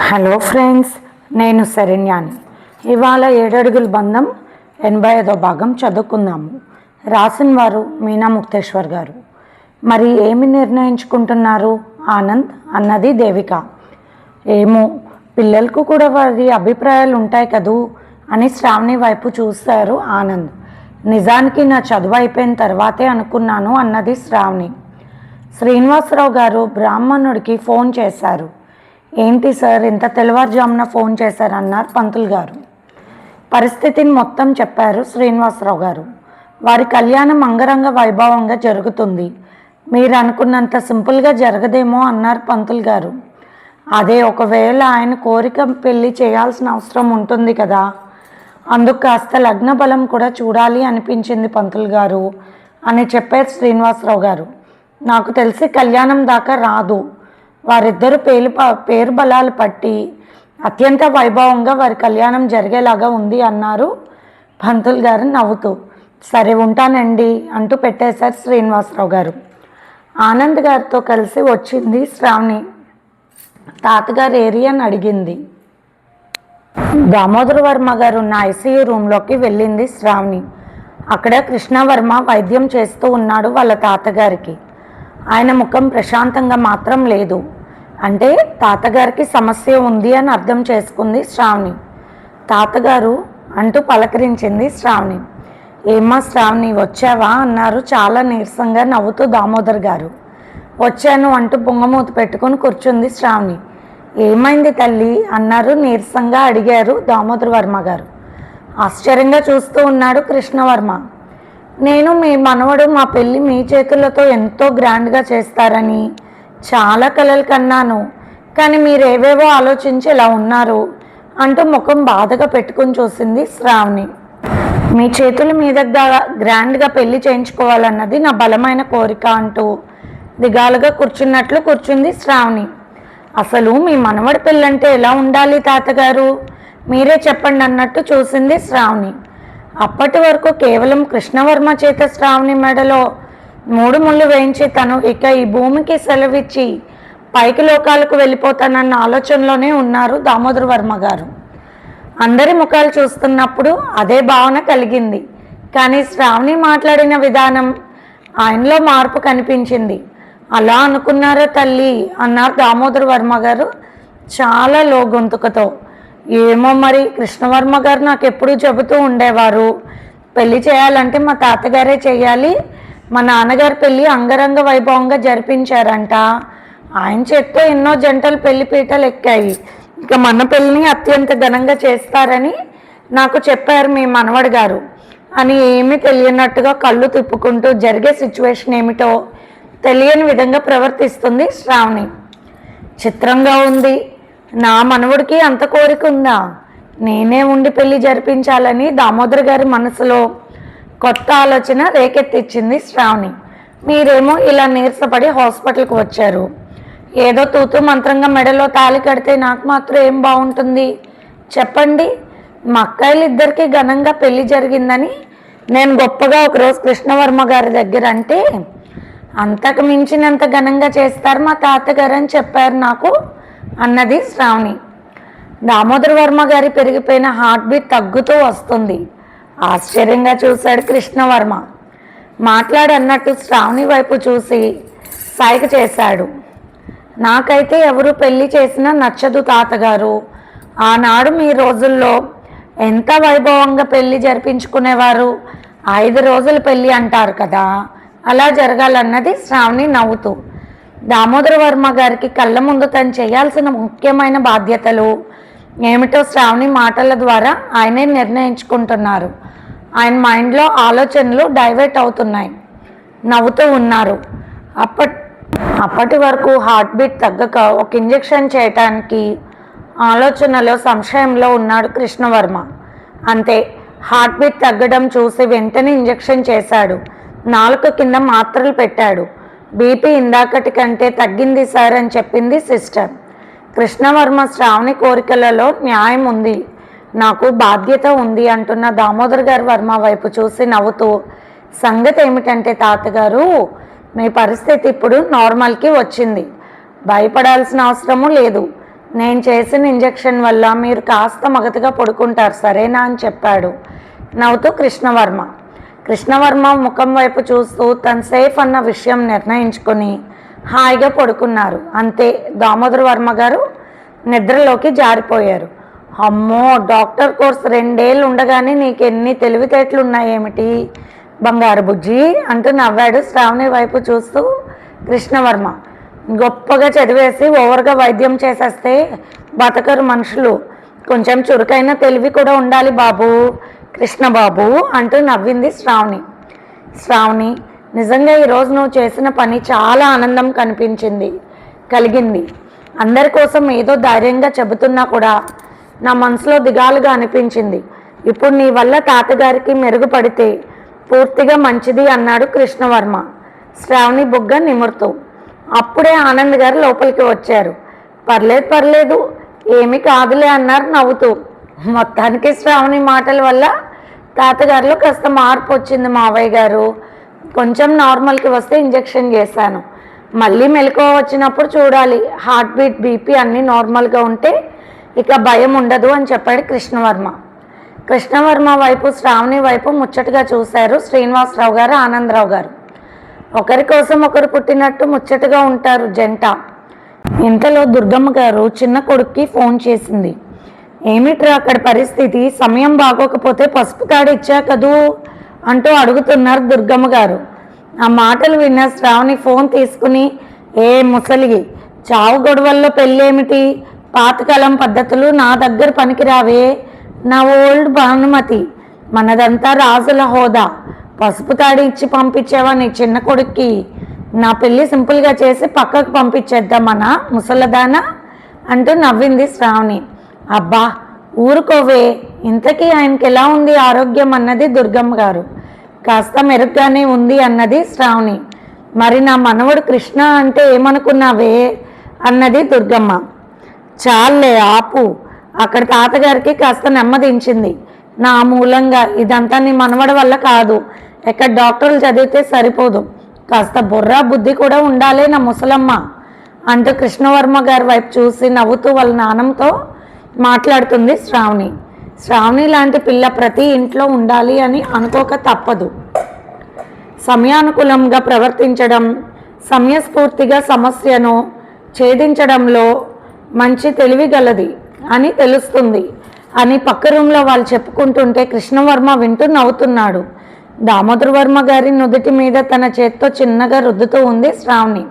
Hello friends నేను శరణ్యాని. ఇవాళ ఏడడుగుల బంధం ఎనభై ఐదో భాగం చదువుకుందాము. రాసిన వారు మీనా ముక్తేశ్వర్ గారు. మరి ఏమి నిర్ణయించుకుంటున్నారు? ఆనంద్ అన్నది దేవిక. ఏమో పిల్లలకు కూడా వారి అభిప్రాయాలు ఉంటాయి కదూ అని శ్రావణి వైపు చూశారు ఆనంద్. నిజానికి నా చదువు అయిపోయిన తర్వాతే అనుకున్నాను అన్నది శ్రావణి. శ్రీనివాసరావు గారు బ్రాహ్మణుడికి ఫోన్ చేశారు. ఏంటి సార్ ఇంత తెల్లవారుజామున ఫోన్ చేశారన్నారు పంతులు గారు. పరిస్థితిని మొత్తం చెప్పారు శ్రీనివాసరావు గారు. వారి కళ్యాణం అంగరంగ వైభవంగా జరుగుతుంది. మీరు అనుకున్నంత సింపుల్గా జరగదేమో అన్నారు పంతులు గారు. అదే ఒకవేళ ఆయన కోరిక పెళ్ళి చేయాల్సిన అవసరం ఉంటుంది కదా. అందుకు కాస్త లగ్న బలం కూడా చూడాలి అనిపించింది పంతులు గారు అని చెప్పారు శ్రీనివాసరావు గారు. నాకు తెలిసి కళ్యాణం దాకా రాదు. వారిద్దరు పేరు ప- పేరు బలాలు పట్టి అత్యంత వైభవంగా వారి కళ్యాణం జరిగేలాగా ఉంది అన్నారు పంతులు గారు నవ్వుతూ. సరే ఉంటానండి అంటూ పెట్టేశారు శ్రీనివాసరావు గారు. ఆనంద్ గారితో కలిసి వచ్చింది శ్రావణి. తాతగారు ఏరియా అని అడిగింది. దామోదర వర్మ గారు ఉన్న ఐసీయూ రూమ్లోకి వెళ్ళింది శ్రావణి. అక్కడ కృష్ణవర్మ వైద్యం చేస్తూ ఉన్నాడు వాళ్ళ తాతగారికి. ఆయన ముఖం ప్రశాంతంగా మాత్రం లేదు. అంటే తాతగారికి సమస్య ఉంది అని అర్థం చేసుకుంది శ్రావణి. తాతగారు అంటూ పలకరించింది శ్రావణి. ఏమ్మా శ్రావణి వచ్చావా? అన్నారు చాలా నీరసంగా నవ్వుతూ దామోదర్ గారు. వచ్చాను అంటూ బొంగమూత పెట్టుకొని కూర్చుంది శ్రావణి. ఏమైంది తల్లి? అన్నారు నీరసంగా అడిగారు దామోదర్ వర్మ గారు. ఆశ్చర్యంగా చూస్తూ ఉన్నాడు కృష్ణవర్మ. నేను మీ మనవడు మా పెళ్ళి మీ చేతులతో ఎంతో గ్రాండ్గా చేస్తారని చాలా కలలు కన్నాను. కానీ మీరేవేవో ఆలోచించి ఇలా ఉన్నారు అంటూ ముఖం బాధగా పెట్టుకుని చూసింది శ్రావణి. మీ చేతుల మీద గ్రాండ్గా పెళ్ళి చేయించుకోవాలన్నది నా బలమైన కోరిక అంటూ దిగాలుగా కూర్చున్నట్లు కూర్చుంది శ్రావణి. అసలు మీ మనవడి పెళ్ళంటే ఎలా ఉండాలి తాతగారు? మీరే చెప్పండి అన్నట్టు చూసింది శ్రావణి. అప్పటి వరకు కేవలం కృష్ణవర్మ చేత శ్రావణి మెడలో మూడు ముళ్ళు వేయించి తను ఇక ఈ భూమికి సెలవిచ్చి పైకి లోకాలకు వెళ్ళిపోతానన్న ఆలోచనలోనే ఉన్నారు దామోదర్ వర్మ గారు. అందరి ముఖాలు చూస్తున్నప్పుడు అదే భావన కలిగింది. కానీ శ్రావణి మాట్లాడిన విధానం ఆయనలో మార్పు కనిపించింది. అలా అనుకున్నారా తల్లి? అన్నారు దామోదర్ వర్మ గారు చాలా లో గొంతుకతో ఏమో మరి కృష్ణవర్మ గారు నాకు ఎప్పుడూ చెబుతూ ఉండేవారు. పెళ్ళి చేయాలంటే మా తాతగారే చేయాలి మా నాన్నగారు పెళ్ళి అంగరంగ వైభవంగా జరిపించారంట. ఆయన చేత్తో ఎన్నో జంటలు పెళ్ళి పీటలు ఎక్కాయి. ఇక మన పెళ్ళిని అత్యంత ఘనంగా చేస్తారని నాకు చెప్పారు మీ మనవడు గారు. అని ఏమీ తెలియనట్టుగా కళ్ళు తిప్పుకుంటూ జరిగే సిచ్యువేషన్ ఏమిటో తెలియని విధంగా ప్రవర్తిస్తుంది శ్రావణి. చిత్రంగా ఉంది. నా మనవుడికి అంత కోరిక ఉందా? నేనే ఉండి పెళ్ళి జరిపించాలని దామోదర్ గారి మనసులో కొత్త ఆలోచన రేకెత్తిచ్చింది శ్రావణి. మీరేమో ఇలా నీరసపడి హాస్పిటల్కి వచ్చారు. ఏదో తూతూ మంత్రంగా మెడలో తాళి కడితే నాకు మాత్రం ఏం బాగుంటుంది చెప్పండి. మా అక్కాయిలు ఇద్దరికి ఘనంగా పెళ్ళి జరిగిందని నేను గొప్పగా ఒకరోజు కృష్ణవర్మ గారి దగ్గర అంటే అంతకు మించినంత ఘనంగా చేస్తారు మా తాతగారు అని చెప్పారు నాకు అన్నది శ్రావణి. దామోదర వర్మ గారి పెరిగిపోయిన హార్ట్ బీట్ తగ్గుతూ వస్తుంది. ఆశ్చర్యంగా చూశాడు కృష్ణవర్మ. మాట్లాడన్నట్టు శ్రావణి వైపు చూసి సైగ చేశాడు. నాకైతే ఎవరు పెళ్ళి చేసినా నచ్చదు తాతగారు. ఆనాడు మీ రోజుల్లో ఎంత వైభవంగా పెళ్ళి జరిపించుకునేవారు? ఐదు రోజులు పెళ్ళి అంటారు కదా. అలా జరగాలన్నది శ్రావణి నవ్వుతూ. దామోదర వర్మ గారికి కళ్ళ ముందు తను చేయాల్సిన ముఖ్యమైన బాధ్యతలు ఏమిటో శ్రావణి మాటల ద్వారా ఆయనే నిర్ణయించుకుంటున్నారు. ఆయన మైండ్లో ఆలోచనలు డైవర్ట్ అవుతున్నాయి. నవ్వుతూ ఉన్నారు. అప్పటి అప్పటి వరకు హార్ట్ బీట్ తగ్గక ఒక ఇంజెక్షన్ చేయటానికి ఆలోచనలో సంశయంలో ఉన్నాడు కృష్ణవర్మ. అంతే హార్ట్ బీట్ తగ్గడం చూసి వెంటనే ఇంజెక్షన్ చేశాడు. నాలుక కింద మాత్రలు పెట్టాడు. బీపీ ఇందాకటి కంటే తగ్గింది సార్ అని చెప్పింది సిస్టర్. కృష్ణవర్మ శ్రావణి కోరికలలో న్యాయం ఉంది. నాకు బాధ్యత ఉంది అంటున్న దామోదర్ గారి వర్మ వైపు చూసి నవ్వుతూ సంగతి ఏమిటంటే తాతగారు మీ పరిస్థితి ఇప్పుడు నార్మల్కి వచ్చింది. భయపడాల్సిన అవసరము లేదు. నేను చేసిన ఇంజెక్షన్ వల్ల మీరు కాస్త మగతిగా పడుకుంటారు సరేనా అని చెప్పాడు. నవ్వుతూ కృష్ణవర్మ. కృష్ణవర్మ ముఖం వైపు చూస్తూ తను సేఫ్ అన్న విషయం నిర్ణయించుకొని హాయిగా పడుకున్నారు. అంతే దామోదర వర్మ గారు నిద్రలోకి జారిపోయారు. అమ్మో డాక్టర్ కోర్స్ రెండేళ్ళు ఉండగానే నీకు ఎన్ని తెలివితేటలు ఉన్నాయేమిటి బంగారు బుజ్జి అంటూ నవ్వాడు శ్రావణి వైపు చూస్తూ కృష్ణవర్మ. గొప్పగా చదివేసి ఓవర్గా వైద్యం చేసేస్తే బతకరు మనుషులు. కొంచెం చురుకైన తెలివి కూడా ఉండాలి బాబు కృష్ణబాబు అంటూ నవ్వింది శ్రావణి. శ్రావణి నిజంగా ఈరోజు నువ్వు చేసిన పని చాలా ఆనందం కనిపించింది కలిగింది. అందరి కోసం ఏదో ధైర్యంగా చెబుతున్నా కూడా నా మనసులో దిగాలుగా అనిపించింది. ఇప్పుడు నీ వల్ల తాతగారికి మెరుగుపడితే పూర్తిగా మంచిది అన్నాడు కృష్ణవర్మ. శ్రావణి బుగ్గ నిమురుతూ. అప్పుడే ఆనంద్ గారు లోపలికి వచ్చారు. పర్లేదు పర్లేదు ఏమి కాదులే అన్నారు నవ్వుతూ. మొత్తానికి శ్రావణి మాటల వల్ల తాతగారిలో కాస్త మార్పు వచ్చింది మావయ్య గారు. కొంచెం నార్మల్కి వస్తే ఇంజెక్షన్ చేశాను. మళ్ళీ మెలకువ వచ్చినప్పుడు చూడాలి. హార్ట్ బీట్ బీపీ అన్నీ నార్మల్గా ఉంటే ఇక భయం ఉండదు అని చెప్పాడు కృష్ణవర్మ. కృష్ణవర్మ వైపు శ్రావణి వైపు ముచ్చటగా చూశారు శ్రీనివాసరావు గారు ఆనందరావు గారు. ఒకరి కోసం ఒకరు పుట్టినట్టు ముచ్చటగా ఉంటారు జంట. ఇంతలో దుర్గమ్మ గారు చిన్న కొడుక్కి ఫోన్ చేసింది. ఏమిట్రా అక్కడ పరిస్థితి? సమయం బాగోకపోతే పసుపు తాడు ఇచ్చా కదూ అంటూ అడుగుతున్నారు దుర్గమ్మ గారు. ఆ మాటలు విన్న శ్రావణి ఫోన్ తీసుకుని ఏ ముసలిగి చావు గొడవల్లో పెళ్ళేమిటి? పాతకాలం పద్ధతులు నా దగ్గర పనికిరావే. నా ఓల్డ్ భానుమతి మనదంతా రాజుల హోదా. పసుపు తాడి ఇచ్చి పంపించేవా నీ చిన్న కొడుక్కి? నా పెళ్ళి సింపుల్గా చేసి పక్కకు పంపించేద్దామనా ముసలదానా? అంటూ నవ్వింది శ్రావణి. అబ్బా ఊరుకోవే. ఇంతకీ ఆయనకి ఎలా ఉంది ఆరోగ్యం? అన్నది దుర్గమ్మ గారు. కాస్త మెరుగ్గానే ఉంది అన్నది శ్రావణి. మరి నా మనవడు కృష్ణ అంటే ఏమనుకున్నావే? అన్నది దుర్గమ్మ. చాలే ఆపు. అక్కడ తాతగారికి కాస్త నెమ్మదించింది. నా మూలంగా ఇదంతా నీ మనవడ వల్ల కాదు. ఎక్కడ డాక్టర్లు చదివితే సరిపోదు. కాస్త బుర్ర బుద్ధి కూడా ఉండాలి నా ముసలమ్మ. అంటూ కృష్ణవర్మ గారి వైపు చూసి నవ్వుతూ వాళ్ళ నాన్నంతో మాట్లాడుతుంది శ్రావణి. శ్రావణి లాంటి పిల్ల ప్రతి ఇంట్లో ఉండాలి అని అనుకోక తప్పదు. సమయానుకూలంగా ప్రవర్తించడం సమయస్ఫూర్తిగా సమస్యను ఛేదించడంలో మంచి తెలివి గలది అని తెలుస్తుంది అని పక్క రూమ్లో వాళ్ళు చెప్పుకుంటుంటే కృష్ణవర్మ వింటూ నవ్వుతున్నాడు. దామోదర్ వర్మ గారి నుదుటి మీద తన చేత్తో చిన్నగా రుద్దుతూ ఉంది శ్రావణి.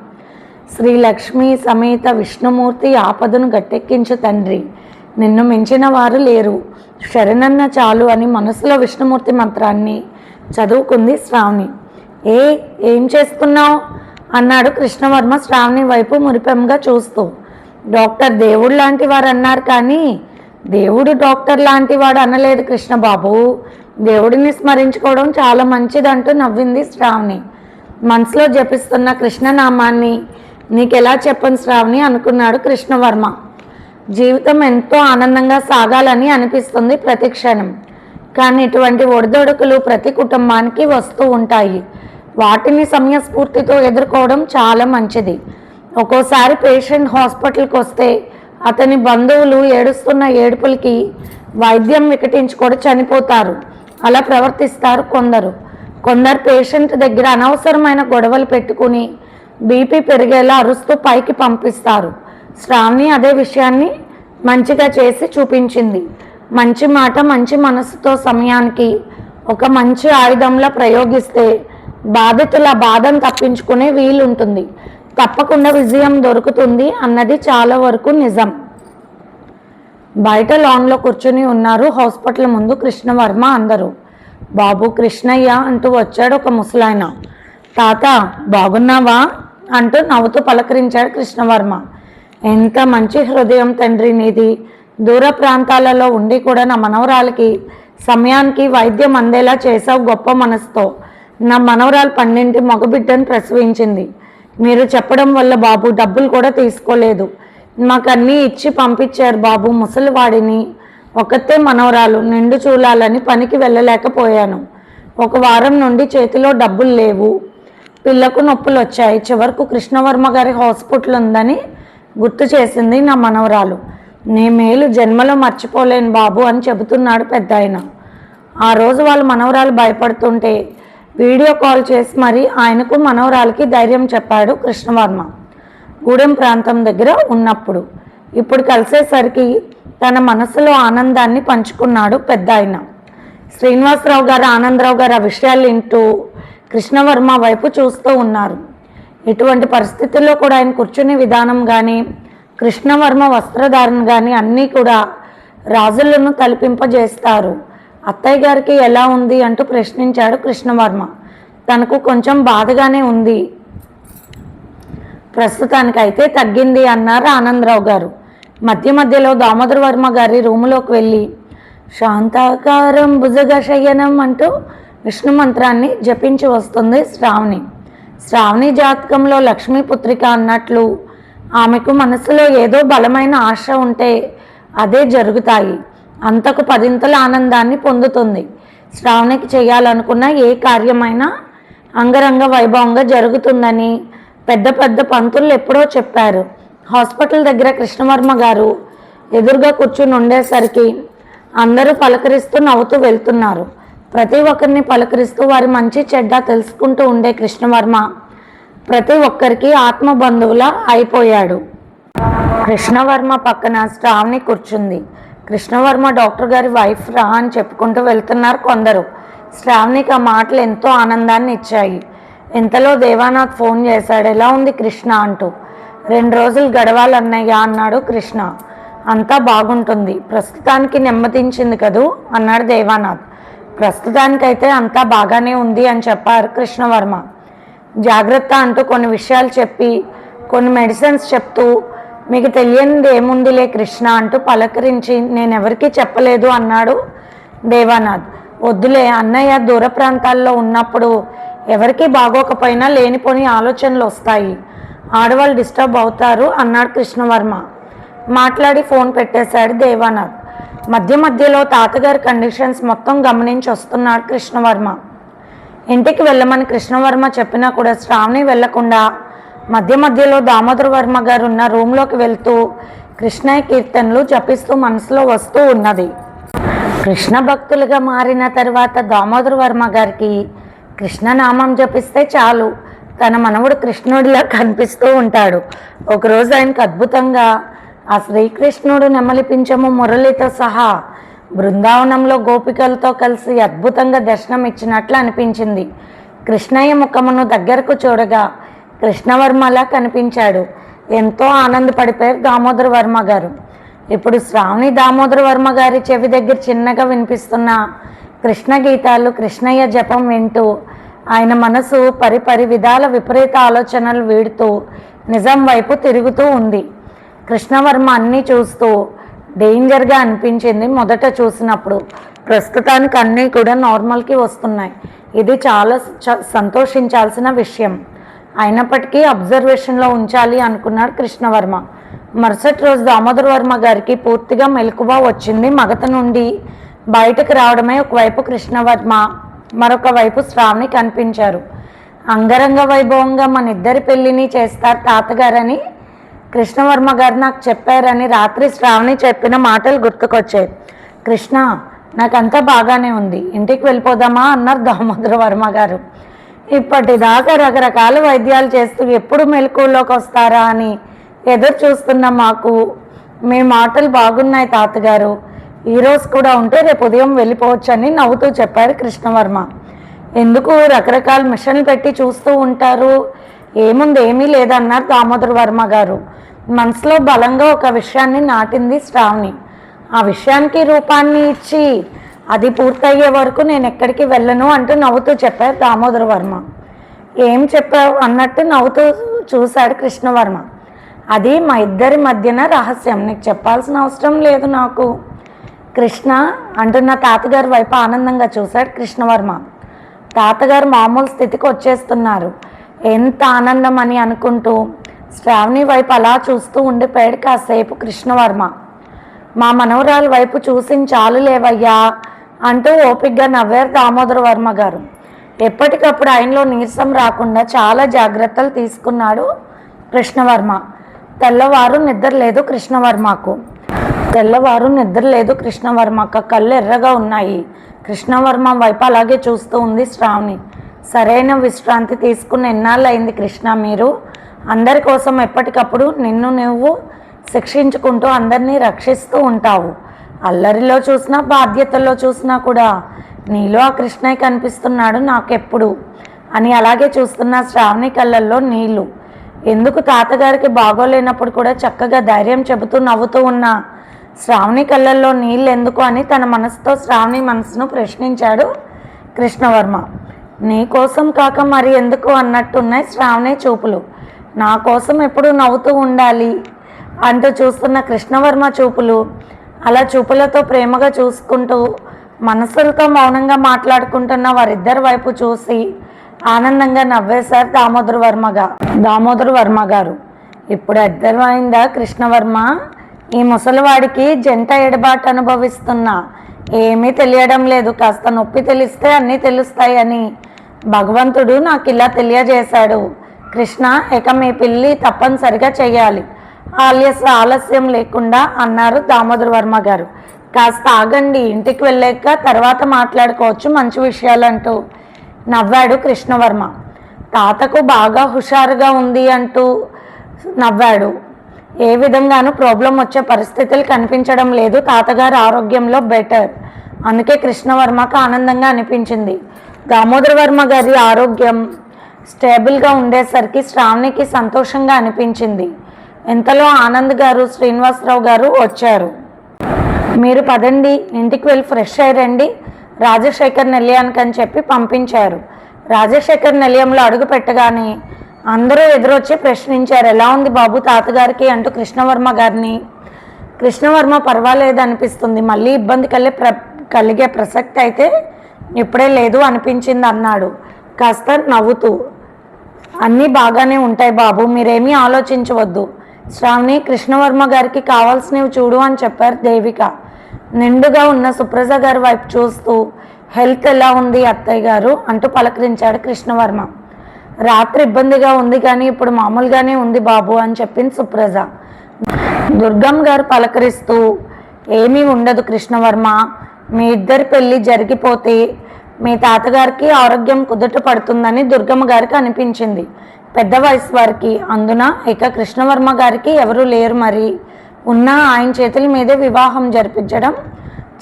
శ్రీ లక్ష్మీ సమేత విష్ణుమూర్తి ఆపదను గట్టెక్కించు తండ్రి. నిన్ను మించిన వారు లేరు. శరణన్న చాలు అని మనసులో విష్ణుమూర్తి మంత్రాన్ని చదువుకుంది శ్రావణి. ఏ ఏం చేస్తున్నావు? అన్నాడు కృష్ణవర్మ శ్రావణి వైపు మురిపెంగా చూస్తూ. డాక్టర్ దేవుడు లాంటి వారు అన్నారు కానీ దేవుడు డాక్టర్ లాంటి వాడు అనలేదు కృష్ణబాబు. దేవుడిని స్మరించుకోవడం చాలా మంచిదంటూ నవ్వింది శ్రావణి. మనసులో జపిస్తున్న కృష్ణనామాన్ని నీకెలా చెప్పను శ్రావణి? అనుకున్నాడు కృష్ణవర్మ. జీవితం ఎంతో ఆనందంగా సాగాలని అనిపిస్తుంది ప్రతి క్షణం. కానీ ఇటువంటి ఒడిదొడుకులు ప్రతి కుటుంబానికి వస్తూ ఉంటాయి. వాటిని సమయస్ఫూర్తితో ఎదుర్కోవడం చాలా మంచిది. ఒక్కోసారి పేషెంట్ హాస్పిటల్కి వస్తే అతని బంధువులు ఏడుస్తున్న ఏడుపులకి వైద్యం వికటించుకొని చనిపోతారు. అలా ప్రవర్తిస్తారు కొందరు. కొందరు పేషెంట్ దగ్గర అనవసరమైన గొడవలు పెట్టుకుని బీపీ పెరిగేలా అరుస్తూ పైకి పంపిస్తారు. శ్రావణి అదే విషయాన్ని మంచిగా చేసి చూపించింది. మంచి మాట మంచి మనసుతో సమయానికి ఒక మంచి ఆయుధంలా ప్రయోగిస్తే బాధితుల బాధను తప్పించుకునే వీలుంటుంది. తప్పకుండా విజయం దొరుకుతుంది అన్నది చాలా వరకు నిజం. బయట లాన్లో కూర్చుని ఉన్నారు హాస్పిటల్ ముందు కృష్ణవర్మ అందరూ. బాబు కృష్ణయ్య అంటూ వచ్చాడు ఒక ముసలాయన. తాత బాగున్నావా? అంటూ నవ్వుతూ పలకరించాడు కృష్ణవర్మ. ఎంత మంచి హృదయం తండ్రి నీది. దూర ప్రాంతాలలో ఉండి కూడా నా మనవరాలకి సమయానికి వైద్యం అందేలా చేసావు గొప్ప మనసుతో. నా మనవరాలు పన్నెండు మగబిడ్డను ప్రసవించింది. మీరు చెప్పడం వల్ల బాబు డబ్బులు కూడా తీసుకోలేదు. మాకు అన్నీ ఇచ్చి పంపించారు బాబు ముసలివాడిని. ఒకతే మనవరాలు నిండు చూడాలని పనికి వెళ్ళలేకపోయాను. ఒక వారం నుండి చేతిలో డబ్బులు లేవు. పిల్లకు నొప్పులు వచ్చాయి చివరకు కృష్ణవర్మ గారి హాస్పిటల్ ఉందని గుర్తు చేసింది నా మనవరాలు. నీ మేలు జన్మలో మర్చిపోలేను బాబు అని చెబుతున్నాడు పెద్ద ఆయన ఆ రోజు వాళ్ళ మనవరాలు భయపడుతుంటే వీడియో కాల్ చేసి మరి ఆయనకు మనవరాలకి ధైర్యం చెప్పాడు కృష్ణవర్మ. గూడెం ప్రాంతం దగ్గర ఉన్నప్పుడు. ఇప్పుడు కలిసేసరికి తన మనసులో ఆనందాన్ని పంచుకున్నాడు పెద్ద ఆయన శ్రీనివాసరావు గారు ఆనందరావు గారు ఆ విషయాలు వింటూ కృష్ణవర్మ వైపు చూస్తూ ఉన్నారు. ఇటువంటి పరిస్థితుల్లో కూడా ఆయన కూర్చునే విధానం కానీ కృష్ణవర్మ వస్త్రధారణ కానీ అన్నీ కూడా రాజులను తలపింపజేస్తారు. అత్తయ్య గారికి ఎలా ఉంది అంటూ ప్రశ్నించాడు కృష్ణవర్మ. తనకు కొంచెం బాధగానే ఉంది. ప్రస్తుతానికైతే తగ్గింది అన్నారు ఆనందరావు గారు. మధ్య మధ్యలో దామోదర వర్మ గారి రూములోకి వెళ్ళి శాంతాకారం భుజగ శయనం అంటూ విష్ణు మంత్రాన్ని జపించి వస్తుంది శ్రావణి. శ్రావణి జాతకంలో లక్ష్మీపుత్రిక అన్నట్లు ఆమెకు మనసులో ఏదో బలమైన ఆశ ఉంటే అదే జరుగుతాయి. అంతకు పదింతల ఆనందాన్ని పొందుతుంది. శ్రావణికి చేయాలనుకున్న ఏ కార్యమైనా అంగరంగ వైభవంగా జరుగుతుందని పెద్ద పెద్ద పంతులు ఎప్పుడో చెప్పారు. హాస్పిటల్ దగ్గర కృష్ణవర్మ గారు ఎదురుగా కూర్చుని ఉండేసరికి అందరూ పలకరిస్తూ నవ్వుతూ వెళ్తున్నారు. ప్రతి ఒక్కరిని పలకరిస్తూ వారి మంచి చెడ్డ తెలుసుకుంటూ ఉండే కృష్ణవర్మ ప్రతి ఒక్కరికి ఆత్మ బంధువులా అయిపోయాడు. కృష్ణవర్మ పక్కన శ్రావణి కూర్చుంది. కృష్ణవర్మ డాక్టర్ గారి వైఫ్ రా అని చెప్పుకుంటూ వెళ్తున్నారు కొందరు. శ్రావణికి ఆ మాటలు ఎంతో ఆనందాన్ని ఇచ్చాయి. ఇంతలో దేవానాథ్ ఫోన్ చేశాడు. ఎలా ఉంది కృష్ణ? అంటూ. రెండు రోజులు గడవాలన్నయ్య అన్నాడు కృష్ణ. అంతా బాగుంటుంది. ప్రస్తుతానికి నెమ్మదించింది కదూ? అన్నాడు దేవానాథ్. ప్రస్తుతానికైతే అంతా బాగానే ఉంది అని చెప్పారు కృష్ణవర్మ. జాగ్రత్త అంటూ కొన్ని విషయాలు చెప్పి కొన్ని మెడిసిన్స్ చెప్తూ మీకు తెలియనిది ఏముందిలే కృష్ణ అంటూ పలకరించి నేను ఎవరికీ చెప్పలేదు అన్నాడు దేవానాథ్. వద్దులే అన్నయ్య దూర ప్రాంతాల్లో ఉన్నప్పుడు ఎవరికీ బాగోకపోయినా లేనిపోని ఆలోచనలు వస్తాయి. ఆడవాళ్ళు డిస్టర్బ్ అవుతారు అన్నాడు కృష్ణవర్మ. మాట్లాడి ఫోన్ పెట్టేశాడు దేవానాథ్. మధ్య మధ్యలో తాతగారి కండిషన్స్ మొత్తం గమనించి వస్తున్నాడు కృష్ణవర్మ. ఇంటికి వెళ్ళమని కృష్ణవర్మ చెప్పినా కూడా శ్రావణి వెళ్ళకుండా మధ్య మధ్యలో దామోదర వర్మ గారు ఉన్న రూమ్లోకి వెళ్తూ కృష్ణయ్య కీర్తనలు జపిస్తూ మనసులో వస్తూ ఉన్నది. కృష్ణ భక్తులుగా మారిన తర్వాత దామోదర వర్మ గారికి కృష్ణనామం జపిస్తే చాలు. తన మనవడు కృష్ణుడిలా కనిపిస్తూ ఉంటాడు. ఒకరోజు ఆయనకు అద్భుతంగా ఆ శ్రీకృష్ణుడు నెమలిపించము మురళితో సహా బృందావనంలో గోపికలతో కలిసి అద్భుతంగా దర్శనం ఇచ్చినట్లు అనిపించింది. కృష్ణయ్య ముఖమును దగ్గరకు చూడగా కృష్ణవర్మలా కనిపించాడు. ఎంతో ఆనందపడిపోయారు దామోదర వర్మ గారు. ఇప్పుడు శ్రావణి దామోదర వర్మ గారి చెవి దగ్గర చిన్నగా వినిపిస్తున్న కృష్ణ గీతాలు కృష్ణయ్య జపం వింటూ ఆయన మనసు పరిపరి విధాల విపరీత ఆలోచనలు వీడుతూ నిజం వైపు తిరుగుతూ ఉంది. కృష్ణవర్మ అన్నీ చూస్తూ డేంజర్గా అనిపించింది మొదట చూసినప్పుడు. ప్రస్తుతానికి అన్నీ కూడా నార్మల్కి వస్తున్నాయి. ఇది చాలా సంతోషించాల్సిన విషయం. అయినప్పటికీ అబ్జర్వేషన్లో ఉంచాలి అనుకున్నాడు కృష్ణవర్మ. మరుసటి రోజు దామోదర్ వర్మ గారికి పూర్తిగా మెలకువ వచ్చింది మగత నుండి. బయటకు రావడమే ఒకవైపు కృష్ణవర్మ మరొక వైపు శ్రావణి కనిపించారు. అంగరంగ వైభవంగా మన ఇద్దరి పెళ్ళిని చేస్తారు తాతగారని కృష్ణవర్మ గారు నాకు చెప్పారని రాత్రి శ్రావణి చెప్పిన మాటలు గుర్తుకొచ్చాయి. కృష్ణ నాకంతా బాగానే ఉంది. ఇంటికి వెళ్ళిపోదామా? అన్నారు దామోదర వర్మ గారు. ఇప్పటిదాకా రకరకాల వైద్యాలు చేస్తూ ఎప్పుడు మెలకువలోకి వస్తారా అని ఎదురు చూస్తున్న మాకు మీ మాటలు బాగున్నాయి తాతగారు. ఈరోజు కూడా ఉంటే రేపు ఉదయం వెళ్ళిపోవచ్చని నవ్వుతూ చెప్పారు కృష్ణవర్మ. ఎందుకు రకరకాల మిషన్లు పెట్టి చూస్తూ ఉంటారు? ఏముంది? ఏమీ లేదన్నారు దామోదర్ వర్మ గారు. మనసులో బలంగా ఒక విషయాన్ని నాటింది శ్రావణి. ఆ విషయానికి రూపాన్ని ఇచ్చి అది పూర్తయ్యే వరకు నేను ఎక్కడికి వెళ్ళను అంటూ నవ్వుతూ చెప్పారు దామోదర వర్మ. ఏం చెప్పావు? అన్నట్టు నవ్వుతూ చూశాడు కృష్ణవర్మ. అది మా ఇద్దరి మధ్యన రహస్యం. నీకు చెప్పాల్సిన అవసరం లేదు నాకు. కృష్ణ అంటున్న తాతగారి వైపు ఆనందంగా చూశాడు కృష్ణవర్మ. తాతగారు మామూలు స్థితికి వచ్చేస్తున్నారు. ఎంత ఆనందం అని అనుకుంటూ శ్రావణి వైపు అలా చూస్తూ ఉండిపోయాడు కాసేపు కృష్ణవర్మ మా మనవరాల వైపు చూసి చాలు లేవయ్యా అంటూ ఓపిగ్గా నవ్వారు దామోదర వర్మ గారు. ఎప్పటికప్పుడు ఆయనలో నీరసం రాకుండా చాలా జాగ్రత్తలు తీసుకున్నాడు కృష్ణవర్మ. తెల్లవారు నిద్ర లేదు కృష్ణవర్మకు. తెల్లవారు నిద్ర లేదు కృష్ణవర్మక్క కళ్ళు ఎర్రగా ఉన్నాయి. కృష్ణవర్మ వైపు అలాగే చూస్తూ ఉంది శ్రావణి. సరైన విశ్రాంతి తీసుకుని ఎన్నాళ్ళు అయింది కృష్ణ మీరు? అందరి కోసం ఎప్పటికప్పుడు నిన్ను నువ్వు శిక్షించుకుంటూ అందరినీ రక్షిస్తూ ఉంటావు. అల్లరిలో చూసినా బాధ్యతల్లో చూసినా కూడా నీలో ఆ కృష్ణయ్య కనిపిస్తున్నాడు నాకెప్పుడు? అని అలాగే చూస్తున్న శ్రావణి కళ్ళల్లో నీళ్ళు ఎందుకు తాతగారికి బాగోలేనప్పుడు కూడా చక్కగా ధైర్యం చెబుతూ నవ్వుతూ ఉన్న? శ్రావణి కళ్ళల్లో నీళ్ళు ఎందుకు అని తన మనసుతో శ్రావణి మనసును ప్రశ్నించాడు కృష్ణవర్మ. నీ కోసం కాక మరి ఎందుకు అన్నట్టున్నాయి శ్రావణి చూపులు. నా కోసం ఎప్పుడు నవ్వుతూ ఉండాలి అంటూ చూస్తున్న కృష్ణవర్మ చూపులు. అలా చూపులతో ప్రేమగా చూసుకుంటూ మనసులతో మౌనంగా మాట్లాడుకుంటున్న వారిద్దరి వైపు చూసి ఆనందంగా నవ్వేశారు దామోదర్ వర్మగా దామోదర వర్మ గారు ఇప్పుడు అర్థమైందా కృష్ణవర్మ? ఈ ముసలివాడికి జంట ఎడబాటు అనుభవిస్తున్నా. ఏమీ తెలియడం లేదు. కాస్త నొప్పి తెలిస్తే అన్నీ తెలుస్తాయి అని భగవంతుడు నాకు ఇలా తెలియజేశాడు. కృష్ణ ఇక మీ పిల్లి తప్పనిసరిగా చేయాలి ఆలస్య ఆలస్యం లేకుండా అన్నారు దామోదర్ వర్మ గారు. కాస్త ఆగండి. ఇంటికి వెళ్ళాక తర్వాత మాట్లాడుకోవచ్చు. మంచి విషయాలంటూ నవ్వాడు కృష్ణవర్మ. తాతకు బాగా హుషారుగా ఉంది అంటూ నవ్వాడు. ఏ విధంగానూ ప్రాబ్లం వచ్చే పరిస్థితులు కనిపించడం లేదు. తాతగారి ఆరోగ్యంలో బెటర్ అందుకే కృష్ణవర్మకు ఆనందంగా అనిపించింది. దామోదర వర్మ గారి ఆరోగ్యం స్టేబుల్గా ఉండేసరికి శ్రావణికి సంతోషంగా అనిపించింది. ఇంతలో ఆనంద్ గారు శ్రీనివాసరావు గారు వచ్చారు. మీరు పదండి ఇంటికి వెళ్ళి ఫ్రెష్ అయ్యండి రాజశేఖర్ నిలయానికి అని చెప్పి పంపించారు. రాజశేఖర్ నిలయంలో అడుగు పెట్టగానే అందరూ ఎదురొచ్చి ప్రశ్నించారు ఎలా ఉంది బాబు తాతగారికి? అంటూ కృష్ణవర్మ గారిని కృష్ణవర్మ పర్వాలేదు అనిపిస్తుంది మళ్ళీ ఇబ్బంది కలిగే ప్ర కలిగే ప్రసక్తి అయితే ఇప్పుడే లేదు అనిపించింది అన్నాడు. కాస్త నవ్వుతూ అన్నీ బాగానే ఉంటాయి బాబు మీరేమీ ఆలోచించవద్దు. శ్రావణి కృష్ణవర్మ గారికి కావాల్సినవి చూడు అని చెప్పారు దేవిక. నిండుగా ఉన్న సుప్రజ గారి వైపు చూస్తూ హెల్త్ ఎలా ఉంది అత్తయ్య గారు? అంటూ పలకరించాడు కృష్ణవర్మ. రాత్రి ఇబ్బందిగా ఉంది కానీ ఇప్పుడు మామూలుగానే ఉంది బాబు అని చెప్పింది సుప్రజ. దుర్గం గారు పలకరిస్తూ ఏమీ ఉండదు కృష్ణవర్మ. మీ ఇద్దరి పెళ్ళి జరిగిపోతే మీ తాతగారికి ఆరోగ్యం కుదుట పడుతుందని దుర్గమ్మ గారికి అనిపించింది. పెద్ద వయసు వారికి. అందున ఇక కృష్ణవర్మ గారికి ఎవరూ లేరు మరి. ఉన్న ఆయన చేతుల మీదే వివాహం జరిపించడం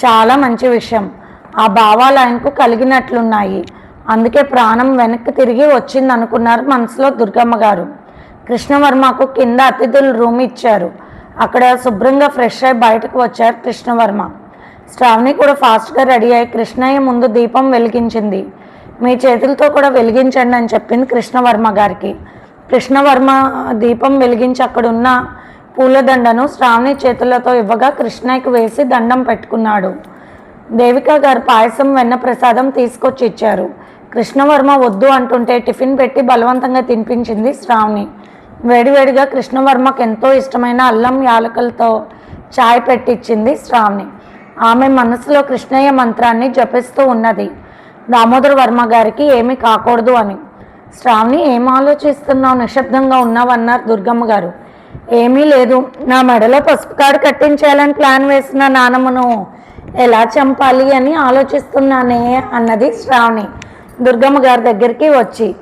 చాలా మంచి విషయం. ఆ భావాలు ఆయనకు కలిగినట్లున్నాయి. అందుకే ప్రాణం వెనక్కి తిరిగి వచ్చింది అనుకున్నారు మనసులో దుర్గమ్మ గారు. కృష్ణవర్మకు కింద అతిథులు రూమ్ ఇచ్చారు. అక్కడ శుభ్రంగా ఫ్రెష్ అయి బయటకు వచ్చారు కృష్ణవర్మ. శ్రావణి కూడా ఫాస్ట్గా రెడీ అయి కృష్ణయ్య ముందు దీపం వెలిగించింది. మీ చేతులతో కూడా వెలిగించండి అని చెప్పింది కృష్ణవర్మ గారికి. కృష్ణవర్మ దీపం వెలిగించి అక్కడున్న పూలదండను శ్రావణి చేతులతో ఇవ్వగా కృష్ణయ్యకు వేసి దండం పెట్టుకున్నాడు. దేవిక గారు పాయసం వెన్న ప్రసాదం తీసుకొచ్చి ఇచ్చారు. కృష్ణవర్మ వద్దు అంటుంటే టిఫిన్ పెట్టి బలవంతంగా తినిపించింది శ్రావణి. వేడివేడిగా కృష్ణవర్మకు ఎంతో ఇష్టమైన అల్లం యాలకలతో చాయ్ పెట్టించింది శ్రావణి. ఆమె మనసులో కృష్ణయ్య మంత్రాన్ని జపిస్తూ ఉన్నది. దామోదర వర్మ గారికి ఏమీ కాకూడదు అని. శ్రావణి ఏం ఆలోచిస్తున్నావు? నిశ్శబ్దంగా ఉన్నావన్నారు దుర్గమ్మ గారు. ఏమీ లేదు. నా మెడలో పసుపు కాడు కట్టించేయాలని ప్లాన్ వేసిన నానమ్మను ఎలా చంపాలి అని ఆలోచిస్తున్నానే? అన్నది శ్రావణి. దుర్గమ్మ గారి దగ్గరికి వచ్చి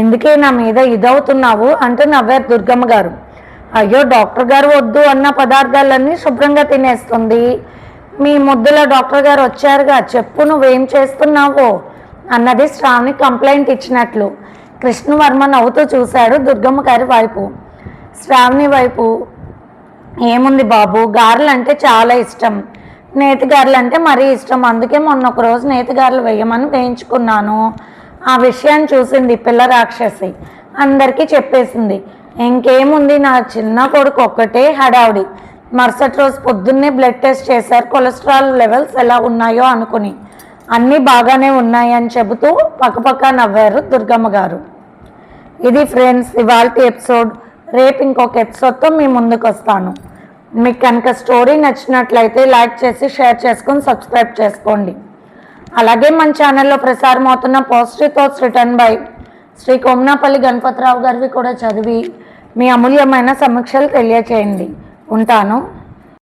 ఎందుకే నా మీద ఇదవుతున్నావు? అంటూ నవ్వారు దుర్గమ్మ గారు. అయ్యో డాక్టర్ గారు వద్దు అన్న పదార్థాలన్నీ శుభ్రంగా తినేస్తుంది. మీ ముద్దులో డాక్టర్ గారు వచ్చారుగా చెప్పు నువ్వేం చేస్తున్నావో అన్నది శ్రావణి కంప్లైంట్ ఇచ్చినట్లు కృష్ణవర్మ నవ్వుతూ చూశాడు దుర్గమ్మ గారి వైపు. శ్రావణి వైపు ఏముంది బాబు గారెలు అంటే చాలా ఇష్టం. నేతగారులు అంటే మరీ ఇష్టం. అందుకే మొన్న ఒక రోజు నేతిగారులు వేయమని వేయించుకున్నాను. ఆ విషయాన్ని చూసింది పిల్ల రాక్షసి. అందరికీ చెప్పేసింది ఇంకేముంది నా చిన్న కొడుకు ఒక్కటే హడావుడి. మరుసటి రోజు పొద్దున్నే బ్లడ్ టెస్ట్ చేశారు. కొలెస్ట్రాల్ లెవెల్స్ ఎలా ఉన్నాయో అనుకుని. అన్నీ బాగానే ఉన్నాయని చెబుతూ పక్కపక్క నవ్వారు దుర్గమ్మ గారు. ఇది ఫ్రెండ్స్ ఇవాళ ఎపిసోడ్. రేపు ఇంకొక ఎపిసోడ్తో మీ ముందుకు వస్తాను మీకు కనుక స్టోరీ నచ్చినట్లయితే లైక్ చేసి షేర్ చేసుకొని సబ్స్క్రైబ్ చేసుకోండి. అలాగే మన ఛానల్లో ప్రసారం అవుతున్న positive thoughts written by Sri Komnapalli Ganapathi Rao గారివి కూడా చదివి మీ అమూల్యమైన సమీక్షలు తెలియచేయండి. ఉంటాను.